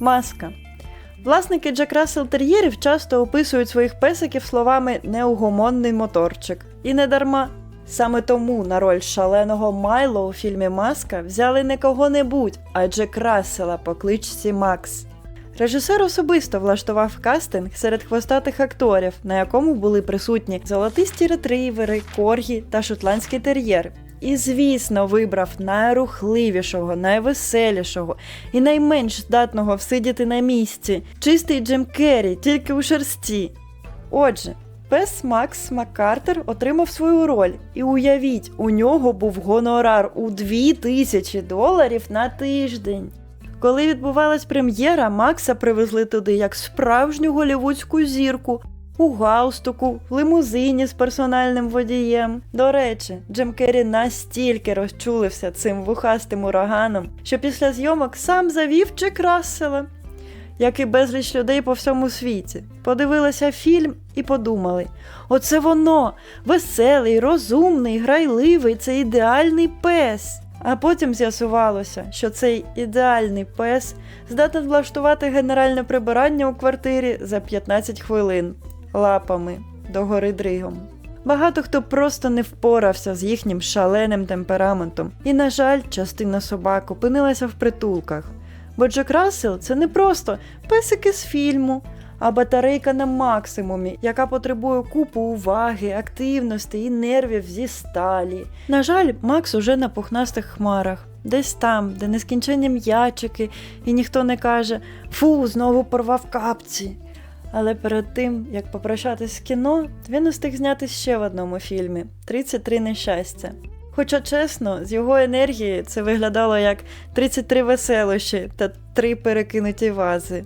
Маска. Власники Джек Рассел тер'єрів часто описують своїх песиків словами неугомонний моторчик. І не дарма. Саме тому на роль шаленого Майло у фільмі Маска взяли не кого-небудь, а Джек Рассела по кличці Макс. Режисер особисто влаштував кастинг серед хвостатих акторів, на якому були присутні золотисті ретривери, коргі та шотландський тер'єр. І, звісно, вибрав найрухливішого, найвеселішого і найменш здатного всидіти на місці чистий Джим Керрі, тільки у шерсті. Отже, пес Макс Маккартер отримав свою роль, і уявіть, у нього був гонорар у 2000 доларів на тиждень. Коли відбувалась прем'єра, Макса привезли туди як справжню голівудську зірку. У галстуку, в лимузині з персональним водієм. До речі, Джим Керрі настільки розчулився цим вухастим ураганом, що після зйомок сам завів Джек Рассела, як і безліч людей по всьому світі. Подивилися фільм і подумали: оце воно, веселий, розумний, грайливий, це ідеальний пес. А потім з'ясувалося, що цей ідеальний пес здатен влаштувати генеральне прибирання у квартирі за 15 хвилин лапами догори дригом. Багато хто просто не впорався з їхнім шаленим темпераментом, і, на жаль, частина собак опинилася в притулках. Бо Джек Рассел це не просто песики з фільму, а батарейка на максимумі, яка потребує купу уваги, активності і нервів зі сталі. На жаль, Макс уже на пухнастих хмарах, десь там, де нескінченні м'ячики, і ніхто не каже Фу, знову порвав капці. Але перед тим, як попрощатись з кіно, він устиг знятись ще в одному фільмі 33 нещастя. Хоча чесно, з його енергії це виглядало як 33 веселощі та три перекинуті вази.